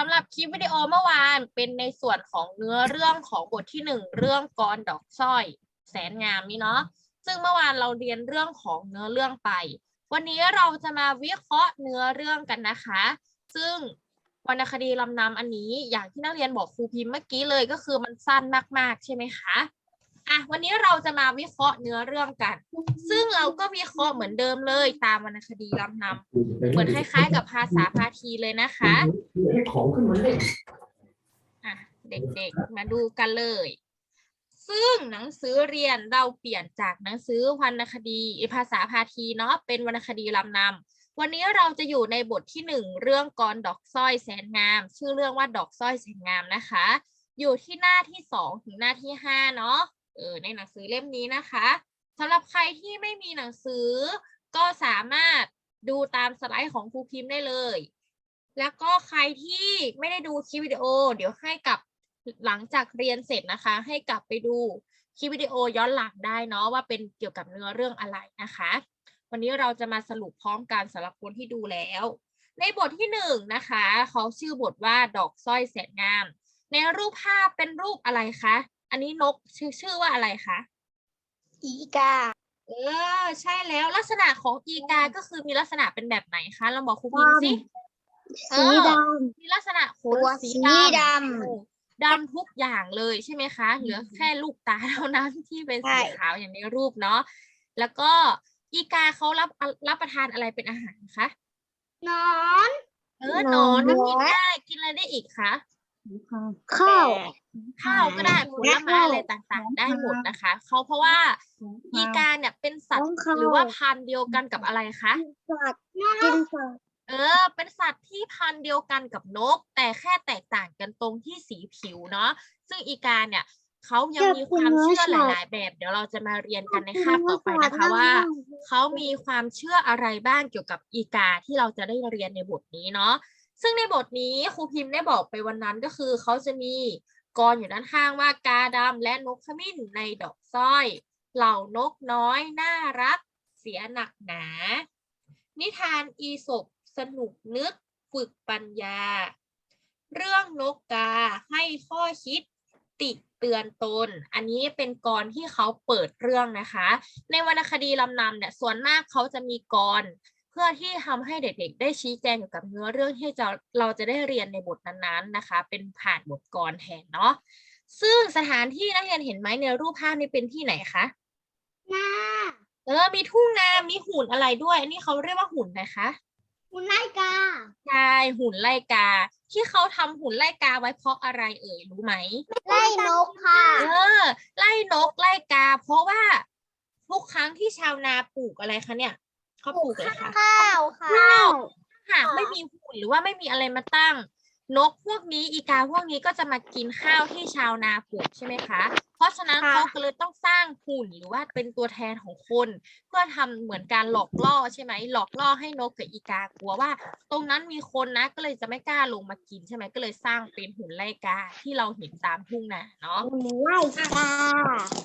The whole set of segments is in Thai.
สำหรับคลิปวิดีโอเมื่อวานเป็นในส่วนของเนื้อเรื่องของบทที่หนึ่งเรื่องกรดอกสร้อย แสนงามนี่เนาะซึ่งเมื่อวานเราเรียนเรื่องของเนื้อเรื่องไป วันนี้เราจะมาวิเคราะห์เนื้อเรื่องกันนะคะ ซึ่งวรรณคดีลำนำอันนี้อย่างที่นักเรียนบอกครูพิมพ์เมื่อกี้เลยก็คือมันสั้นมากๆใช่ไหมคะ อะวันนี้เราจะมาวิเคราะห์เนื้อเรื่องกัน ซึ่งเราก็วิเคราะห์เหมือนเดิมเลยตามวรรณคดีลำนำเหมือนคล้าย ๆ กับภาษาพาทีเลยนะคะให้ของขึ้นมาเล่นอะเด็กๆมาดูกันเลย ซึ่งหนังสือเรียนเราเปลี่ยนจากหนังสือวรรณคดีภาษาพาทีเนาะเป็นวรรณคดีลำนำวันนี้เราจะอยู่ในบทที่หนึ่งเรื่องกรดอกสร้อยแสนงาม ชื่อเรื่องว่าดอกสร้อยแสนงามนะคะ อยู่ที่หน้าที่สองถึงหน้าที่ห้าเนาะ เออในหนังสือเล่มนี้นะคะสำหรับใครที่ไม่มีหนังสือ ก็สามารถดูตามสไลด์ของครูพิมพ์ได้เลย แล้วก็ใครที่ไม่ได้ดูคลิปวิดีโอ เดี๋ยวให้กลับหลังจากเรียนเสร็จนะคะ ให้กลับไปดูคลิปวิดีโอย้อนหลังได้เนาะว่าเป็นเกี่ยวกับเนื้อเรื่องอะไรนะคะ วันนี้เราจะมาสรุปพร้อมกันสำหรับคนที่ดูแล้ว ในบทที่หนึ่งนะคะเขาชื่อบทว่าดอกสร้อยแสนงาม ในรูปภาพเป็นรูปอะไรคะ อันนี้นกชื่อชื่อว่าอะไรคะอีกา เออ ใช่แล้วลักษณะของอีกาก็คือมีลักษณะเป็นแบบไหนคะเราบอกครูพิมพ์สิเอสีอดมีลักษณะขำนตัวสีสีดดำดำทุกอย่างเลยใช่ไหมคะ เหลือแค่ลูกตาเท่านั้นที่เป็นสีใช่ขาวอย่างในรูปเนาะแล้วก็อีกาเขารับรับประทานอะไรเป็นอาหารคะำนอน เออหนอนก็กินได้กินอะไรได้อีกคะ ข้าว ข้าวก็ได้ผลไม้อะไรต่างๆ ได้หมดนะคะเขาเพราะว่าอีกาเนี่ยเป็นสัตว์หรือว่าพันธุ์เดียวกันกับอะไรคะสัตว์กินสัตว์เออ เป็นสัตว์ที่พันธุ์เดียวกันกับนก แต่แค่แตกต่างกันตรงที่สีผิวเนาะซึ่งอีกาเนี่ยเขายังมีความเชื่อหลาย ๆ แบบ เดี๋ยวเราจะมาเรียนกันในคาบต่อไปนะคะว่าเขามีความเชื่ออะไรบ้างเกี่ยวกับอีกาที่เราจะได้เรียนในบทนี้เนาะซึ่งในบทนี้ครูพิมพ์ได้บอกไปวันนั้นก็คือเขาจะมี กรอยู่ด้านข้างว่ากาดำและนกขมิ้นในดอกสร้อย เหล่านกน้อย น่ารัก เสียหนักหนา นิทานอีสบสนุกนึกฝึกปัญญา เรื่องนกกาให้ข้อคิดติเตือนตน อันนี้เป็นกรที่เขาเปิดเรื่องนะคะ ในวรรณคดีลำนำเนี่ยส่วนมากเขาจะมีกร พื่อที่ทำให้เด็กๆ ได้ชี้แจงเกี่ยวกับเนื้อเรื่องที่จะเราจะได้เรียนในบทนั้นๆนะคะ เป็นผ่านบทกรแทนเนาะซึ่งสถานที่นักเรียนเห็นไหมในรูปภาพนี้เป็นที่ไหนคะหน้าเออมีทุ่งนา มีหุ่นอะไรด้วย อันนี้เขาเรียกว่าหุ่นนะคะมุนไล่กาใช่หุ่นไล่กา ที่เขาทำหุ่นไล่กาไว้เพราะอะไรเอ่ยรู้ไหมไล่นกค่ะเออไล่นกไล่กา เพราะว่าทุกครั้งที่ชาวนาปลูกอะไรคะเนี่ย เขาปลูกอะไรคะข้าวค่ะข้าวหากไม่มีหุ่นหรือว่าไม่มีอะไรมาตั้ง นกพวกนี้อีกาพวกนี้ก็จะมากินข้าวที่ชาวนาปลูกใช่ไหมคะ เพราะฉะนั้นค่ะเขาก็เลยต้องสร้างหุ่นหรือว่าเป็นตัวแทนของคน เพื่อทำเหมือนการหลอกล่อใช่ไหมหลอกล่อให้นกกับอีกากลัวว่า ตรงนั้นมีคนนะก็เลยจะไม่กล้าลงมากินใช่ไหมก็เลยสร้างเป็นหุ่นไล่กาที่เราเห็นตามทุ่งนาเนาะมุนไล่กา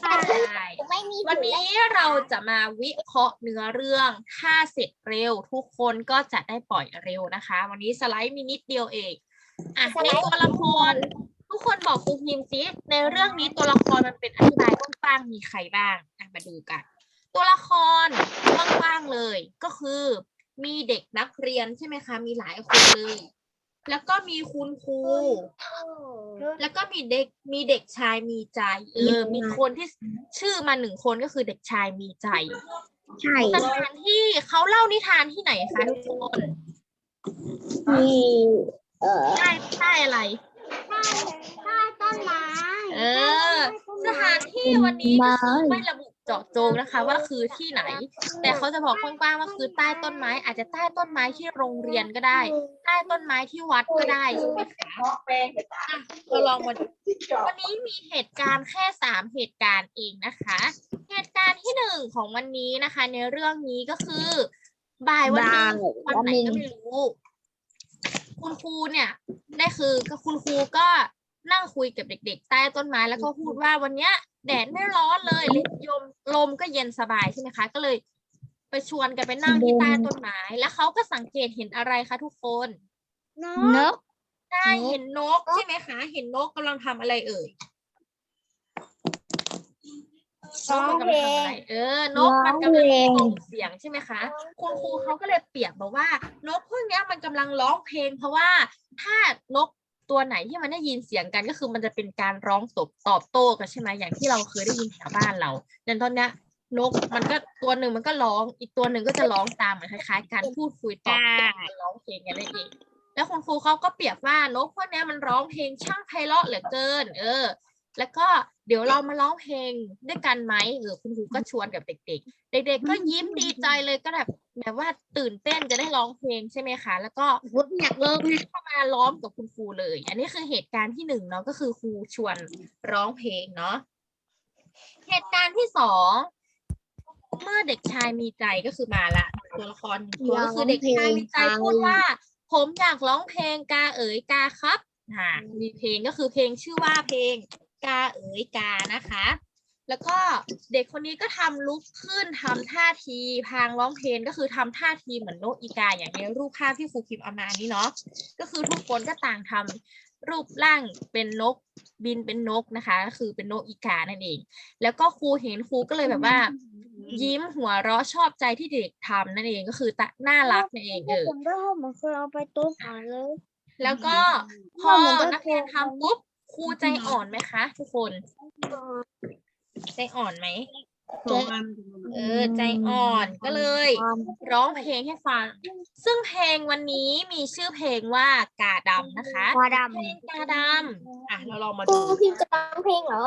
ใช่ไม่มีวันนี้เราจะมาวิเคราะห์เนื้อเรื่องถ้าเสร็จเร็วทุกคนก็จะได้ปล่อยเร็วนะคะ วันนี้สไลด์มีนิดเดียวเอง อะในตัวละคร ทุกคนบอกครูพิมพ์ซิในเรื่องนี้ตัวละครมันเป็นอธิบายกว้างๆมีใครบ้างอะมาดูกัน ตัวละครกว้างๆเลยก็คือ มีเด็กนักเรียนใช่ไหมคะ มีหลายคนเลย แล้วก็มีคุณครู แล้วก็มีเด็กมีเด็กชายมีใจเออมีคนที่ชื่อมาหนึ่งคนก็คือเด็กชายมีใจใช่สถานที่เขาเล่านิทานที่ไหนคะทุกคนมีเอ่อ ใต้ใต้อะไร ใต้ต้นไม้เออ สถานที่วันนี้ก็คือไม่ระบุเจาะจงนะคะ ว่าคือที่ไหน แต่เขาจะบอกกว้างๆว่าคือใต้ต้นไม้ อาจจะใต้ต้นไม้ที่โรงเรียนก็ได้ ใต้ต้นไม้ที่วัดก็ได้ใช่ไหมคะอะเราลองมาดูวันนี้มีเหตุการณ์แค่สามเหตุการณ์เองนะคะ เหตุการณ์ที่หนึ่งของวันนี้นะคะ ในเรื่องนี้ก็คือ บ่ายวันนี้วันไหนก็ไม่รู้ คุณครูเนี่ยได้คือก็คุณครูก็นั่งคุยกับเด็ก ๆ ใต้ต้นไม้แล้วก็พูดว่าวันเนี้ยแดดไม่ร้อนเลยลมลมก็เย็นสบายใช่ไหมคะ ก็เลย ไปชวนกันไปนั่งที่ใต้ต้นไม้ แล้วเขาก็สังเกตเห็นอะไรคะทุกคนนกใช่เห็นนกใช่ไหมคะ เห็นนกกำลังทำอะไรเอ่ย นกมันกำลังทำอะไรเออนกมันกำลังส่งเสียงใช่ไหมคะ คุณครูเขาก็เลยเปรียบบอกว่า นกพวกเนี้ยมันกำลังร้องเพลง เพราะว่าถ้านกตัวไหนที่มันได้ยินเสียงกันก็คือมันจะเป็นการร้องตอบตอบโต้กันใช่ไหมอย่างที่เราเคยได้ยินแถวบ้านเราอย่างตอนเนี้ยนกมันก็ตัวหนึ่งมันก็ร้อง อีกตัวหนึ่งก็จะร้องตามเหมือนคล้ายๆการพูดคุยตอบโต้กันร้องเพลงกันนั่นเองแล้วคุณครูเขาก็เปรียบว่านกพวกเนี้ยมันร้องเพลงช่างไพเราะเหลือเกิน เออ แล้วก็เดี๋ยวเรามาร้องเพลงด้วยกันไหมเออคุณครูก็ชวนกับเด็ก ๆ เด็ก ๆ ก็ยิ้มดีใจเลยก็แบบแบบว่าตื่นเต้นจะได้ร้องเพลงใช่ไหมคะ แล้วก็ผมอยากเลิกนะเข้ามาล้อมกับคุณครูเลย อันนี้คือเหตุการณ์ที่หนึ่งเนาะก็คือครูชวนร้องเพลงเนาะเหตุการณ์ที่สองเมื่อเด็กชายมีใจก็คือมาละตัวละครหนึ่งตัวก็คือเด็กชายมีใจพูดว่า ผมอยากร้องเพลงกาเอ๋ยกาครับอ่ามีเพลงก็คือเพลงชื่อว่าเพลง กาเอ๋ยกานะคะ แล้วก็เด็กคนนี้ก็ทำลุกขึ้นทำท่าทีพางร้องเพลงก็คือทำท่าทีเหมือนนกอีกาอย่างในรูปภาพที่ครูพิมพ์เอามานี้เนาะก็คือทุกคนก็ต่างทำรูปร่างเป็นนกบินเป็นนกนะคะก็คือเป็นนกอีกานั่นเอง แล้วก็ครูเห็นครูก็เลยแบบว่า ยิ้มหัวเราะชอบใจที่เด็กทำนั่นเองก็คือตะน่ารักนั่นเองเออผมได้ผมเหมือนเคยเอาไปตู้ผ่านเลยแล้วก็พอนักเรียนทำปุ๊บ ครูใจอ่อนไหมคะ ทุกคน ใจอ่อนไหม เออ ใจอ่อนก็เลย ร้องเพลงให้ฟัง ซึ่งเพลงวันนี้มีชื่อเพลงว่ากาดำนะคะกาดเพลงกาดำอะเราลองมาำครูดูพิมพ์จะร้องเพลงเหรอ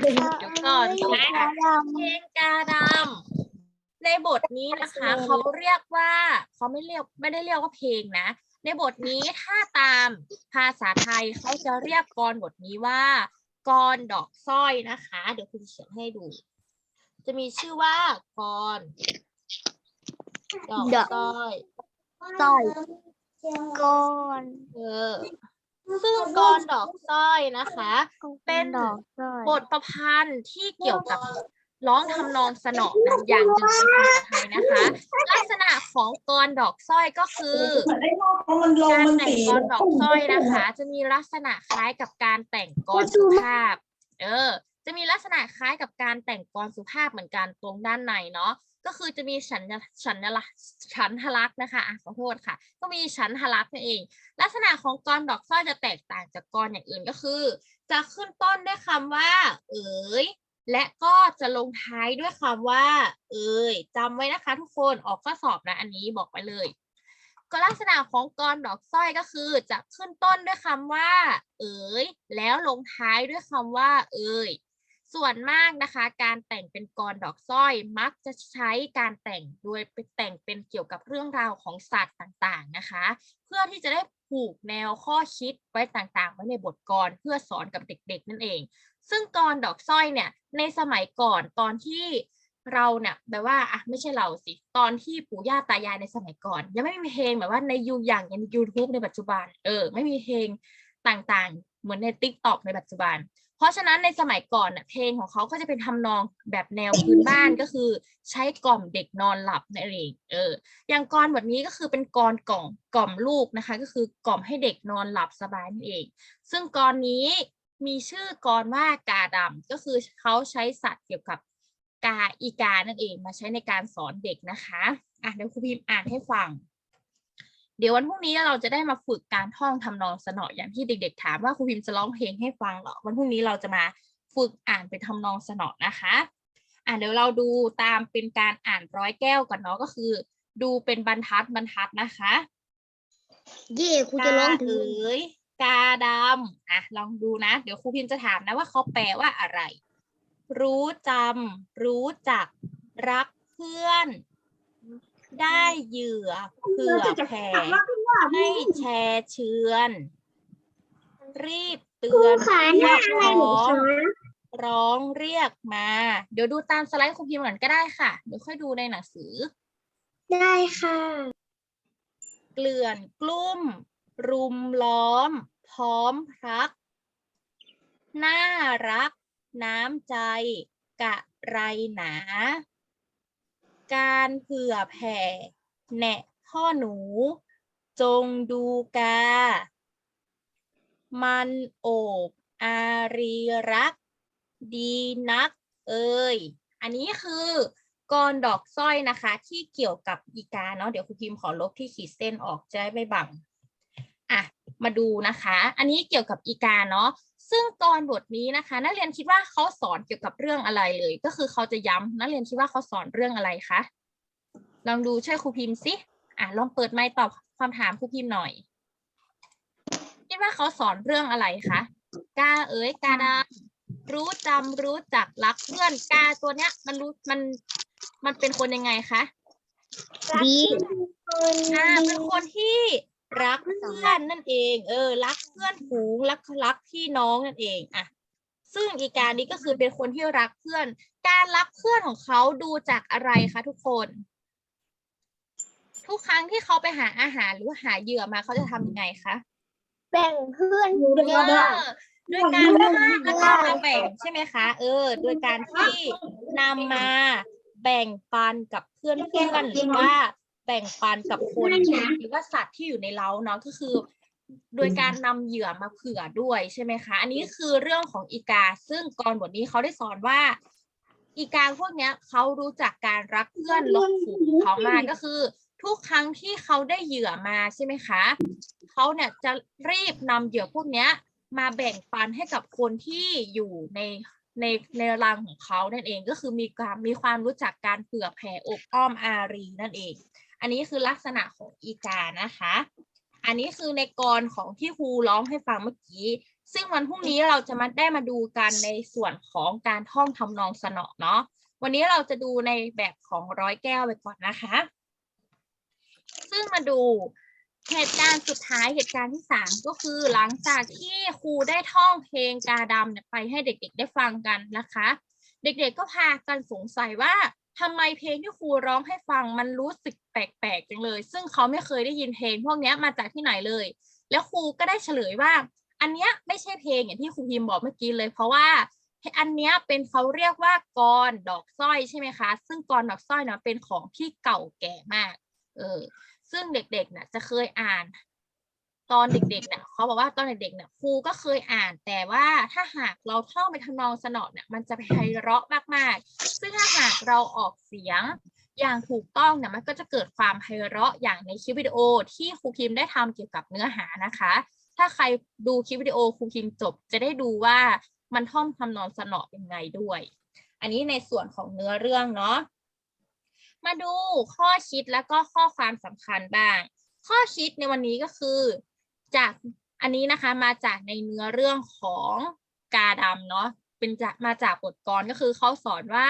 เดี๋ยวก่อนดูกาค่ะดเพลงกาดำในบทนี้นะคะ เขาเรียกว่า เขาไม่เรียกไม่ได้เรียกว่าเพลงนะ ในบทนี้ถ้าตามภาษาไทยเขาจะเรียกกรบทนี้ว่ากรดอกสร้อยนะคะ เดี๋ยวคุณเขียนให้ดู จะมีชื่อว่ากรดอกสร้อยำต่อยก้อนเออซึ่งกรดอกสร้อยนะคะ เป็นบทประพันธ์ที่เกี่ยวกับ ร้องทำนองสนอนอย่างหนึ่งในภาษาไทยนะคะ ลักษณะของกรดอกสร้อยก็คือมันลงการมันแต่งตีกรดอกสร้อยนะคะ จะมีลักษณะคล้ายกับการแต่งกรสุภาพ เออ จะมีลักษณะคล้ายกับการแต่งกรสุภาพเหมือนกันตรงด้านในเนาะก็คือจะมีฉันฉันลักษณ์ฉันทลักษ์นะคะอะขอโทษค่ะ ก็มีฉันทลักษ์นั่นเอง ลักษณะของกรดอกสร้อยจะแตกต่างจากกรอย่างอื่นก็คือ จะขึ้นต้นด้วยคำว่า เอ๋ย และก็จะลงท้ายด้วยคำว่า เอ่ยจำไว้นะคะ ทุกคนออกข้อสอบนะ อันนี้บอกไปเลย ก็ลักษณะของกรดอกสร้อยก็คือ จะขึ้นต้นด้วยคำว่า เอ๋ยแล้วลงท้ายด้วยคำว่า เอ่ยส่วนมากนะคะ การแต่งเป็นกรดอกสร้อยมักจะใช้การแต่งโดยไปแต่งเป็นเกี่ยวกับเรื่องราวของสัตว์ต่างๆนะคะ เพื่อที่จะได้ผูกแนวข้อคิดไว้ต่างๆ ไว้ในบทกรเพื่อสอนกับเด็กๆ นั่นเอง ซึ่งกรดอกสร้อยเนี่ยในสมัยก่อนตอนที่เราเนี่ยแบบว่าอะไม่ใช่เราสิ ตอนที่ปู่ย่าตายายในสมัยก่อน ยังไม่มีเพลงแบบว่าในยูอย่างใน YouTube ในปัจจุบัน เออ ไม่มีเพลงต่างๆ เหมือนใน t ิ k t o k ในปัจจุบัน เพราะฉะนั้นในสมัยก่อนเน่ะเพลงของเขาก็จะเป็นทำนองแบบแนวพื้นบ้านก็คือใช้กล่อมเด็กนอนหลับนั่นเองเออ อย่างกรบทนี้ก็คือเป็นกรกล่อมกล่อมลูกนะคะ ก็คือกล่อมให้เด็กนอนหลับสบายนั่นเอง ซึ่งกรนี้ มีชื่อกรว่ากาดำก็คือเขาใช้สัตว์เกี่ยวกับกาอีกานั่นเองมาใช้ในการสอนเด็กนะคะอะเดี๋ยวครูพิมพ์อ่านให้ฟัง เดี๋ยววันพรุ่งนี้เราจะได้มาฝึกการท่องทำนองสนออย่างที่เด็ก ๆ ถามว่าครูพิมพ์จะร้องเพลงให้ฟังเหรอวันพรุ่งนี้เราจะมาฝึกอ่านเป็นทำนองสนอนะคะอะเดี๋ยวเราดูตามเป็นการอ่านร้อยแก้วกันเนาะก็คือ ดูเป็นบรรทัดบรรทัดนะคะ เย่ครูจะร้องกาถึงเอ๋ย กาดำอะลองดูนะ เดี๋ยวครูพิมพ์จะถามนะว่าเขาแปลว่าอะไร รู้จำรู้จัก รักเพื่อน ได้เหยื่อเผื่อแผ่ให้แชร์เชือน รีบเตืครูอนขาหน้าอะไรหนูร้องคะร้องเรียกมา เดี๋ยวดูตามสไลด์ครูพิมพ์ก่อนก็ได้ค่ะ เดี๋ยวค่อยดูในหนังสือ ได้ค่ะ เกลื่อนกลุ้ม รุมล้อม พร้อมพรัก น่ารัก น้ำใจ กะไรหนา การเผื่อแผ่แหนะพ่อหนู จงดูกา มันโอบอารีรัก ดีนัก เอ่ย อันนี้คือกรดอกสร้อยนะคะ ที่เกี่ยวกับอีกาเนาะเดี๋ยวครูพิมพ์ขอลบที่ขีดเส้นออกจะได้ไม่บัง มาดูนะคะ อันนี้เกี่ยวกับอีกาเนาะซึ่งกรบทนี้นะคะ นักเรียนคิดว่าเขาสอนเกี่ยวกับเรื่องอะไรเลย ก็คือเขาจะย้ำนักเรียนคิดว่าเขาสอนเรื่องอะไรคะลองดูช่วยครูพิมพ์สิอะลองเปิดไมค์ตอบคำถามครูพิมพ์หน่อย คิดว่าเขาสอนเรื่องอะไรคะกาเอ๋ยกาดำรู้จำรู้จักรักเพื่อนกาตัวเนี้ย มันรู้มันมันเป็นคนยังไงคะดีอ่าเป็นคนที่ รักเพื่อนนั่นเอง เออ รักเพื่อนฝูงรักรักพี่น้องนั่นเองอะซึ่งอีการนี้ก็คือเป็นคนที่รักเพื่อน การรักเพื่อนของเขาดูจากอะไรคะทุกคน ทุกครั้งที่เขาไปหาอาหารหรือว่าหาเหยื่อมาเขาจะทำยังไงคะแบ่งเพื่อนเออด้วยการฆ่าแล้วก็มาแบ่งใช่ไหมคะ เออ โดยการที่นำมาแบ่งปันกับเพื่อนเพื่อนหรือว่า แบ่งปันกับคนหรือว่าสัตว์ที่อยู่ในเล้าเนาะก็คือ โดยการนำเหยื่อมาเผื่อด้วยใช่ไหมคะ อันนี้คือเรื่องของอีกา ซึ่งกรบทนี้เขาได้สอนว่า อีกาพวกเนี้ยเขารู้จักการรักเพื่อนลบฝูงของเขามากก็คือ ทุกครั้งที่เขาได้เหยื่อมาใช่ไหมคะเขาเนี่ยจะรีบนำเหยื่อพวกเนี้ย มาแบ่งปันให้กับคนที่อยู่ในในในรังของเขานั่นเองก็คือมีความมีความรู้จักการเผื่อแผ่อบอ้อมอารีนั่นเอง อันนี้คือลักษณะของอีกานะคะ อันนี้คือในกรของที่ครูร้องให้ฟังเมื่อกี้ ซึ่งวันพรุ่งนี้เราจะมาได้มาดูกันในส่วนของการท่องทำนองสนอเนาะ วันนี้เราจะดูในแบบของร้อยแก้วไปก่อนนะคะ ซึ่งมาดูเหตุการณ์สุดท้ายเหตุการณ์ที่สามก็คือหลังจากที่ครูได้ท่องเพลงกาดำเนี่ยไปให้เด็กๆได้ฟังกันนะคะ เด็กๆก็พากันสงสัยว่า ทำไมเพลงที่ครูร้องให้ฟังมันรู้สึกแปลกๆจังเลย ซึ่งเขาไม่เคยได้ยินเพลงพวกนี้มาจากที่ไหนเลย แล้วครูก็ได้เฉลยว่า อันเนี้ยไม่ใช่เพลงอย่างที่ครูพิมพ์บอกเมื่อกี้เลย เพราะว่าอันเนี้ยเป็นเขาเรียกว่ากรดอกสร้อยใช่ไหมคะ ซึ่งกรดอกสร้อยเนาะเป็นของที่เก่าแก่มาก เออ ซึ่งเด็กๆเนี่ยจะเคยอ่าน ตอนเด็กๆเนี่ยเขาบอกว่าตอนเด็กๆเนี่ยครูก็เคยอ่านแต่ว่าถ้าหากเราท่องไปทำนองสนอเนี่ยมันจะไพเราะมากๆ ซึ่งถ้าหากเราออกเสียงอย่างถูกต้องเนี่ยมันก็จะเกิดความไพเราะอย่างในคลิปวิดีโอที่ครูพิมพ์ได้ทำเกี่ยวกับเนื้อหานะคะ ถ้าใครดูคลิปวิดีโอครูพิมพ์จบ จะได้ดูว่ามันท่องทำนองสนอยังไงด้วย อันนี้ในส่วนของเนื้อเรื่องเนาะมาดูข้อคิดแล้วก็ข้อความสำคัญบ้าง ข้อคิดในวันนี้ก็คือ จากอันนี้นะคะมาจากในเนื้อเรื่องของกาดำเนาะเป็นจากมาจากบทกลอนก็คือเขาสอนว่า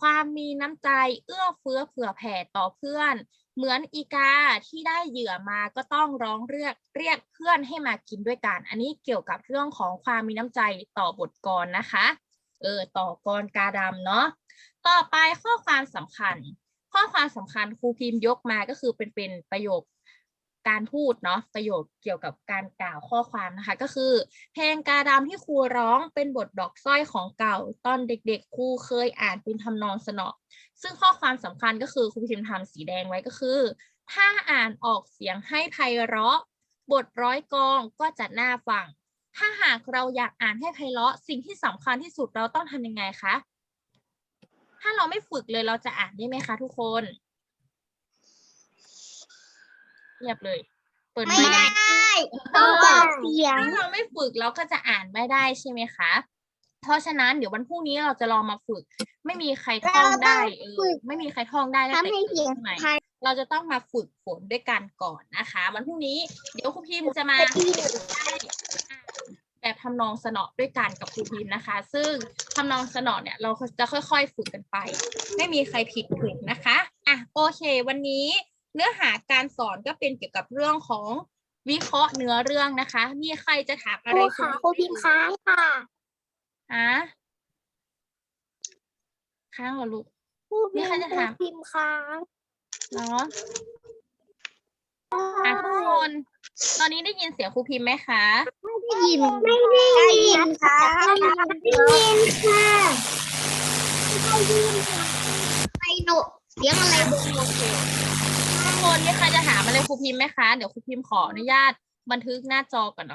ความมีน้ำใจเอื้อเฟื้อเผื่อแผ่ต่อเพื่อน เหมือนอีกาที่ได้เหยื่อมาก็ต้องร้องเรียกเรียกเพื่อนให้มากินด้วยกัน อันนี้เกี่ยวกับเรื่องของความมีน้ำใจต่อบทกลอนนะคะเออต่อกรกาดำเนาะต่อไปข้อความสำคัญ ข้อความสำคัญครูพิมพ์ยกมาก็คือเป็นเป็นประโยค การพูดเนาะประโยคเกี่ยวกับการกล่าวข้อความนะคะ ก็คือ เพลงกาดำที่ครูร้องเป็นบทดอกสร้อยของเก่า ตอนเด็กๆครูเคยอ่านเป็นทำนองสนอซึ่งข้อความสำคัญก็คือครูพิมพ์ทำสีแดงไว้ก็คือ ถ้าอ่านออกเสียงให้ไพเราะ บทร้อยกองก็จะน่าฟัง ถ้าหากเราอยากอ่านให้ไพเราะ สิ่งที่สำคัญที่สุดเราต้องทำยังไงคะถ้าเราไม่ฝึกเลยเราจะอ่านได้ไหมคะทุกคน เงียบเลย เปิดไม่ค์ได้เอต้องอออกเสียง ถ้าเราไม่ฝึกเราก็จะอ่านไม่ได้ใช่ไหมคะ เพราะฉะนั้นเดี๋ยววันพรุ่งนี้เราจะลองมาฝึก ไม่มีใครท่องได้เออไม่มีใครท่องได้ตั้งทำแต่ให้เกิดเสียงใช่ไหมไทย เราจะต้องมาฝึกฝนด้วยกันก่อนนะคะวันพรุ่งนี้เดี๋ยวครูพิมพ์จะมาไปที่ได้แบบทำนองสนอด้วยกันกับครูพิมพ์นะคะ ซึ่งทำนองสนอเนี่ยเราจะค่อยๆ ฝึกกันไป ไม่มีใครผิดถูกนะคะอะโอเค วันนี้ เนื้อหาการสอนก็เป็นเกี่ยวกับเรื่องของวิเคราะห์เนื้อเรื่องนะคะ มีใครจะถามคอะไรรูขาครูพิมพ์ค้างค่ะอะค้างเหรอลูกครูมีพิมใครพ์จะครูถามพิมพ์ค้างเนาะอะทุกคนตอนนี้ได้ยินเสียงครูพิมพ์ไหมคะได้ยิน ไม่ได้ยินค่ะได้ยินค่ะได้ยินค่ะไอโนเสียงอะไรบนโอเคทุก คนมีใครจะถามอะไรครูพิมพ์ไหมคะ เดี๋ยวครูพิมพ์ขออนุญาตบันทึกหน้าจอก่อนเนาะ